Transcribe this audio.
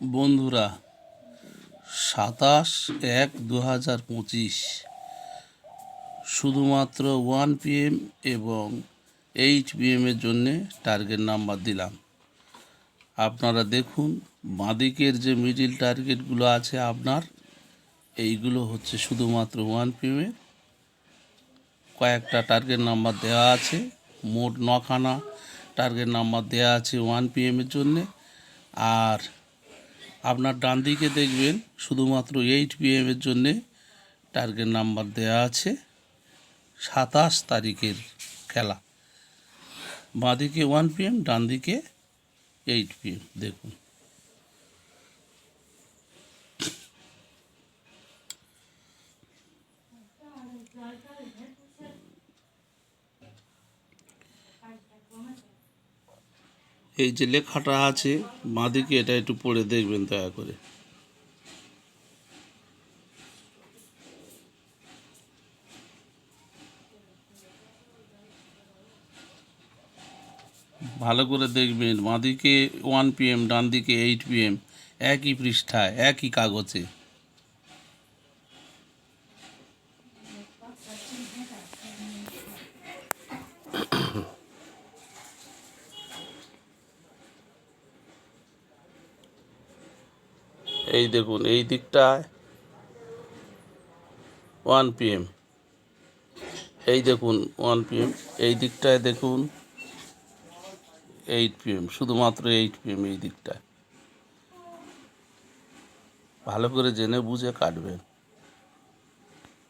বন্ধুরা, সাতাশ এক দু হাজার পঁচিশ। শুধুমাত্র ওয়ান পিএম এবং এইট পিএমের জন্যে টার্গেট নাম্বার দিলাম। আপনারা দেখুন, বাঁদিকের যে মিডিল টার্গেটগুলো আছে আপনার, এইগুলো হচ্ছে শুধুমাত্র ওয়ান পিএমের কয়েকটা টার্গেট নাম্বার দেওয়া আছে, মোট নখানা টার্গেট নাম্বার দেওয়া আছে ওয়ান পিএমের জন্যে। আর আপনার ডান দিকে দেখবেন শুধুমাত্র এইট পিএমের জন্যে টার্গেট নাম্বার দেয়া আছে সাতাশ তারিখের খেলা। বাঁদিকে ওয়ান পিএম ডান দিকে এইট পিএম দেখুন। এই যে লেখাটা আছে, বাঁদিকে এটা একটু পড়ে দেখবেন দয়া করে। ভালো করে দেখবেন, বাঁদিকে ওয়ান পিএম ডান দিকে এইট পিএম একই পৃষ্ঠায়, একই কাগজে। এই দেখুন, এই দিকটায় ওয়ান পিএম এই দেখুন ওয়ান পিএম এই দিকটায় দেখুন এইট পিএম শুধুমাত্র এইট পিএম এই দিকটায়। ভালো করে জেনে বুঝে কাটবেন।